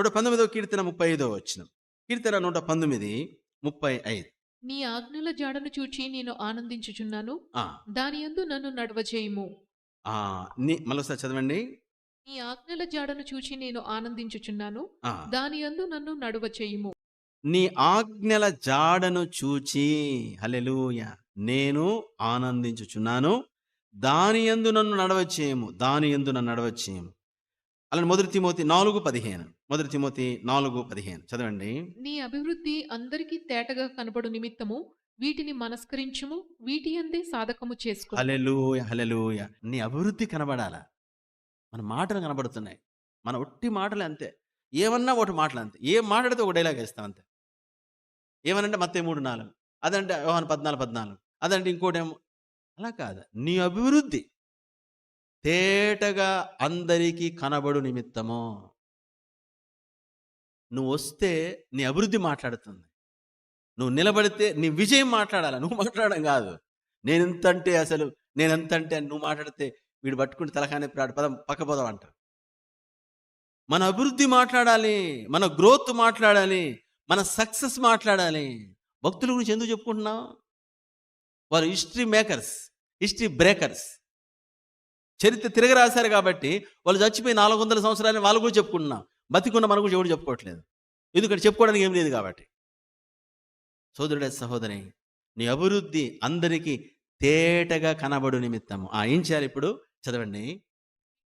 నూట పంతొమ్మిదో కీర్తన ముప్పై ఐదో వచ్చిన కీర్తన నూట పంతొమ్మిది ముప్పై ఐదు నీ ఆజ్ఞల జాడను చూచి నేను ఆనందించుచున్నాను. దాని యందు నన్ను నడవ చేయము ఆ, నీ చదవండి. నీ ఆజ్ఞల జాడను చూచి నేను ఆనందించుచున్నాను. దాని యందు నన్ను నడువ చేయుము నీ ఆజ్ఞల జాడను చూచి హల్లెలూయ నేను ఆనందించుచున్నాను. దాని యందు నన్ను నడవచ్చేయము దాని యందు నన్ను నడవచ్చేయము అలా మొదటి తిమోతి నాలుగు పదిహేను. మొదటి తిమోతి నాలుగు పదిహేను. చదవండి. నీ అభివృద్ధి అందరికీ తేటగా కనబడు నిమిత్తము వీటిని మనస్కరించుము వీటి అందే సాధకము చేసుకో హలెలూయ హలెలూయ నీ అభివృద్ధి కనబడాల. మన మాటలు కనబడుతున్నాయి. మన ఒట్టి మాటలు అంతే. ఏమన్నా ఒకటి మాటలు అంతే. ఏం మాట్లాడితే ఒక డైలాగ్ వేస్తాం అంతే. ఏమనంటే మత్తే మూడు నాలుగు. అదంటే యోహాను పద్నాలుగు పద్నాలుగు. అదంటే ఇంకోటేమో అలా కాదు. నీ అభివృద్ధి తేటగా అందరికీ కనబడు నిమిత్తము. నువ్వు వస్తే నీ అభివృద్ధి మాట్లాడుతుంది. నువ్వు నిలబడితే నీ విజయం మాట్లాడాలి. నువ్వు మాట్లాడడం కాదు. నేను ఎంత అంటే అసలు నేను ఎంత అంటే అని నువ్వు మాట్లాడితే వీడు పట్టుకుంటే తలకానే ప్రాడు పదం పక్క అంటారు. మన అభివృద్ధి మాట్లాడాలి. మన గ్రోత్ మాట్లాడాలి. మన సక్సెస్ మాట్లాడాలి. భక్తుల గురించి ఎందుకు చెప్పుకుంటున్నాం వారు హిస్టరీ మేకర్స్ హిస్టరీ బ్రేకర్స్. చరిత్ర తిరగరాశారు కాబట్టి వాళ్ళు చచ్చిపోయి నాలుగు వందల సంవత్సరాలు వాళ్ళు కూడా చెప్పుకుంటున్నాం. బతికున్న మనం కూడా ఎవరు చెప్పుకోవట్లేదు. ఎందుకంటే చెప్పుకోవడానికి ఏం లేదు కాబట్టి. సోదరుడే సహోదరి నీ అభివృద్ధి అందరికీ తేటగా కనబడు నిమిత్తము. ఆ ఏం చేయాలి ఇప్పుడు? చదవండి.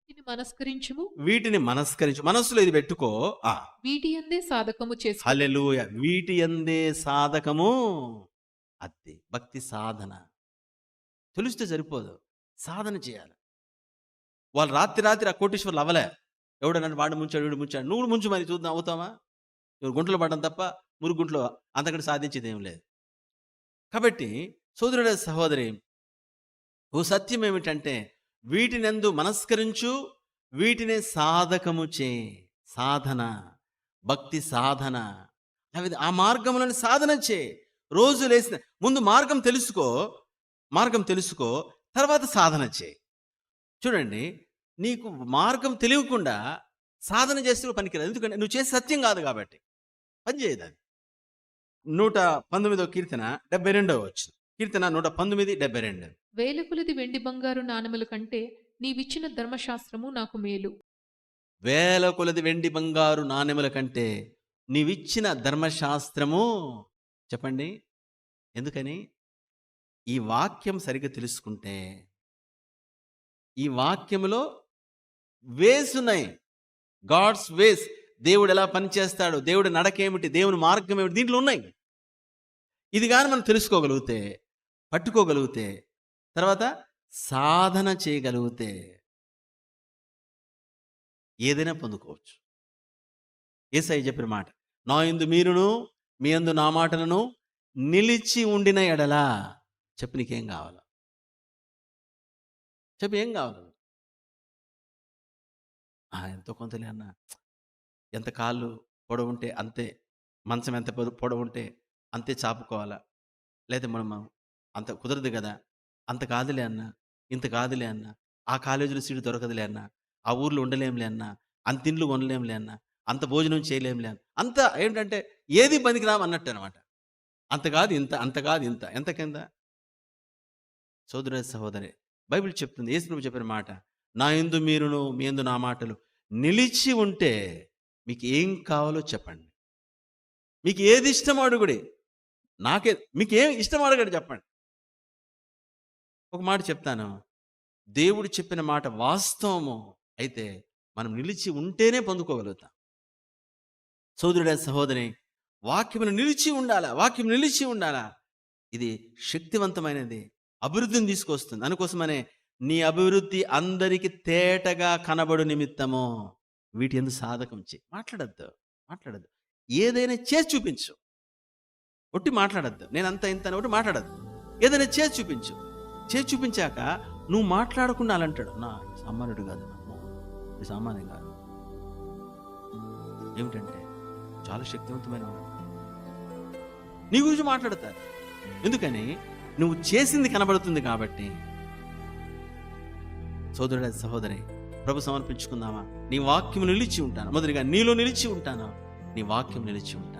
వీటిని మనస్కరించుము. వీటిని మనస్కరించు. మనస్సులో ఇది పెట్టుకో. ఆ. వీటి అందే సాధకము హల్లెలూయ. వీటి అందే సాధకము. అది భక్తి సాధన. తెలిస్తే సరిపోదు. సాధన చేయాలి. వాళ్ళు రాత్రి రాత్రి ఆ కోటీశ్వర్లు అవ్వలే. ఎవడన్నాడు వాడు ముంచాడు వీడు ముంచాడు. నువ్వు ముంచు మరి చూద్దాం అవుతావా? నువ్వు గుంటలు పడడం తప్ప మురుగు గుంట్లో అంతకంటే సాధించేది ఏం లేదు. కాబట్టి సోదరుడ సహోదరి ఓ సత్యం ఏమిటంటే వీటినందు మనస్కరించు వీటినే సాధకము చే సాధన భక్తి సాధన. అవి ఆ మార్గంలోని సాధన చే. రోజు లేసిన ముందు మార్గం తెలుసుకో మార్గం తెలుసుకో తర్వాత సాధన చేయి చూడండి నీకు మార్గం తెలియకుండా సాధన చేస్తే పనికిరాదు ఎందుకంటే నువ్వు చేసే సత్యం కాదు కాబట్టి. పని చేయదు అది. నూట పంతొమ్మిదో కీర్తన డెబ్బై రెండవ వచ్చు కీర్తన నూట పంతొమ్మిది డెబ్బై రెండు. వేల కొలది వెండి బంగారు నాణెముల కంటే నీవిచ్చిన ధర్మశాస్త్రము నాకు మేలు. వేల కొలది వెండి బంగారు నాణెముల కంటే నీవిచ్చిన ధర్మశాస్త్రము చెప్పండి. ఎందుకని? ఈ వాక్యం సరిగ్గా తెలుసుకుంటే ఈ వాక్యములో వేస్ ఉన్నాయి. గాడ్స్ వేస్ దేవుడు ఎలా పనిచేస్తాడు దేవుడు నడక ఏమిటి? దేవుని మార్గం ఏమిటి? దీంట్లో ఉన్నాయి. ఇది కానీ మనం తెలుసుకోగలిగితే పట్టుకోగలిగితే తర్వాత సాధన చేయగలిగితే ఏదైనా పొందుకోవచ్చు. ఏసై చెప్పిన మాట నా ఇందు మీరును మీ అందు నా మాటలను నిలిచి ఉండిన ఎడలా చెప్పు నీకేం కావాలా? చెప్పు ఏం కావాలి ఆ, ఎంతో కొంతలే అన్న. ఎంత కాళ్ళు పొడవుంటే అంతే. మంచం ఎంత పొడవుంటే అంతే చాపుకోవాలా? లేదా మనం అంత కుదరదు కదా? అంత కాదులే అన్న. ఇంత కాదులే అన్న. ఆ కాలేజీలో సీటు దొరకదులే అన్న. ఆ ఊర్లో ఉండలేంలే అన్న. అంత ఇండ్లు కొనలేంలే అన్న. అంత భోజనం చేయలేంలే అన్న. అంత ఏంటంటే ఏది పనికిరాం అన్నట్టు అనమాట అంత కాదు ఇంత అంత కాదు ఇంత. ఎంత కింద? సోదర సహోదరి. బైబిల్ చెప్తుంది. యేసుప్రభు చెప్పిన మాట నా ఎందు మీరును మీ ఎందు నా మాటలు నిలిచి ఉంటే మీకు ఏం కావాలో చెప్పండి. మీకు ఏది ఇష్టం అడుగుడి. నాకే మీకు ఏం ఇష్టం అడగడు చెప్పండి. ఒక మాట చెప్తాను. దేవుడు చెప్పిన మాట వాస్తవము అయితే మనం నిలిచి ఉంటేనే పొందుకోగలుగుతాం. సోదరుడే సహోదరి వాక్యమును నిలిచి ఉండాలా? వాక్యం నిలిచి ఉండాలా? ఇది శక్తివంతమైనది. అభివృద్ధిని తీసుకొస్తుంది. అందుకోసమనే నీ అభివృద్ధి అందరికి తేటగా కనబడు నిమిత్తము వీటి ఎందుకు సాధకం చే మాట్లాడద్దు మాట్లాడద్దు. ఏదైనా చేసి చూపించు. ఒట్టి మాట్లాడద్దు. నేను అంత ఇంత ఒకటి మాట్లాడద్దు. ఏదైనా చేసి చూపించు. చేసి చూపించాక నువ్వు మాట్లాడకుండా అలా అంటాడు నా సామాన్యుడు కాదు అమ్మో ఇది సామాన్యం కాదు. ఏమిటంటే చాలా శక్తివంతమైన వాడు. నీ గురించి మాట్లాడతారు. ఎందుకని? నువ్వు చేసింది కనబడుతుంది కాబట్టి. సోదరుడ సహోదరి ప్రభు సమర్పించుకుందామా? నీ వాక్యం నిలిచి ఉంటాను? మొదటిగా నీలో నిలిచి ఉంటాను? నీ వాక్యం నిలిచి ఉంటాను